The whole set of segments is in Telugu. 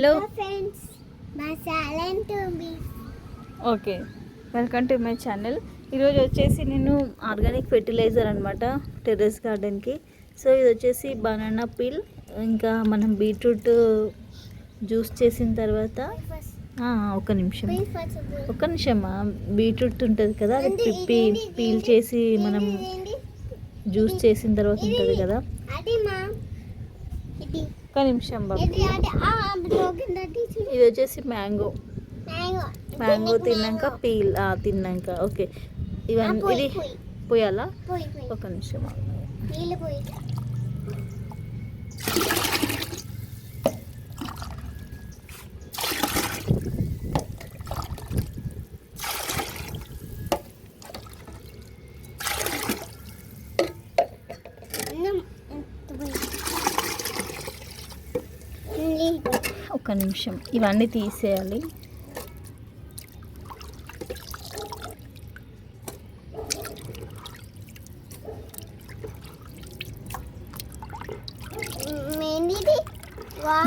హలో ఫ్రెండ్స్ మా okay welcome to my channel ఈరోజు వచ్చేసి నేను ఆర్గానిక్ ఫెర్టిలైజర్ అనమాట టెర్రస్ గార్డెన్కి. సో ఇది వచ్చేసి బనానా పీల్ ఇంకా మనం బీట్రూట్ జ్యూస్ చేసిన తర్వాత ఆ, ఒక్క నిమిషం. ఒక్క నిమిషం బీట్రూట్ ఉంటుంది కదా అది పిప్పి పీల్ చేసి మనం జ్యూస్ చేసిన తర్వాత ఉంటుంది కదా. అది మా ఇది. ఒక్క నిమిషం బాబు. ఇది వచ్చేసి మ్యాంగో. మ్యాంగో. తిన్నాక పీల్ తిన్నాక ఓకే. ఇవన్నీ ఇది పోయి. పోయాలా? పోయి పోయి. ఒక నిమిషం ఒక నిమిషం. ఇవన్నీ తీసేయాలి.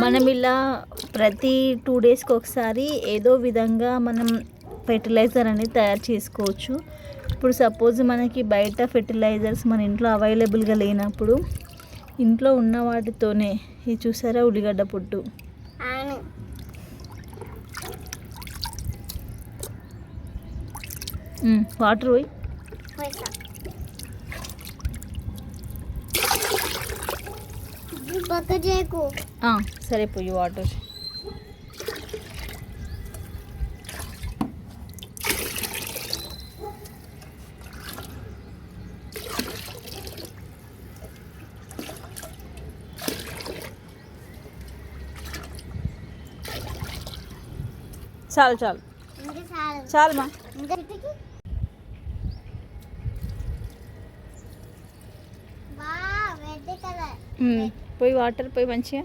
మనం ఇలా ప్రతి టూ డేస్కి ఒకసారి ఏదో విధంగా మనం ఫెర్టిలైజర్ అనేది తయారు చేసుకోవచ్చు. ఇప్పుడు సపోజ్ మనకి బయట ఫెర్టిలైజర్స్ మన ఇంట్లో అవైలబుల్గా లేనప్పుడు ఇంట్లో ఉన్న వాటితోనే ఇది చూసారా ఉల్లిగడ్డ పొట్టు? అవును ఉమ్, వాటర్ పోయి పోయిసా పక్క చేయకు ఆ, సరే పోయి వాటర్ చాలు చాలు. ఇంకా చాలు. చాలు మా ఇంకా ఇటుకి? వా రెడ్ కలర్ ఉమ్, పోయి వాటర్ పోయి మంచిగా.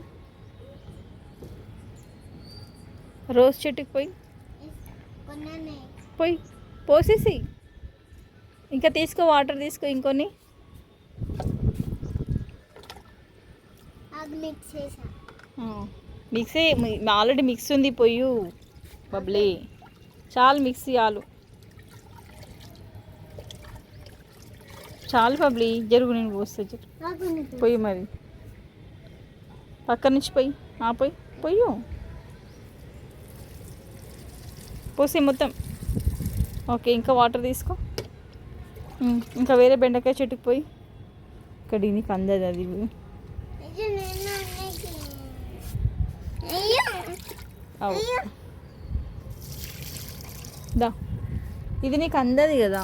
రోజ్ చెట్టుకి పోయి. పోయి పోసేసి. ఇంకా తీసుకో వాటర్ తీసుకో ఇంకొన్ని. మిక్సీ ఆల్రెడీ మిక్స్ ఉంది పొయ్యు బబ్లీ. చాలు మిక్సీ చాలు చాలు బబ్లీ జరుగు నేను పోస్తా జరుగు. పొయ్యి మరి. పక్క నుంచి పొయ్యి ఆ పొయ్యి పొయ్యు పోసి మొత్తం. ఓకే ఇంకా వాటర్ తీసుకో. ఇంకా వేరే బెండకాయ చెట్టుకు పోయి. ఇక్కడ నీకు అందదు అది అవు. అయ్యో దా ఇది నీకు అందది కదా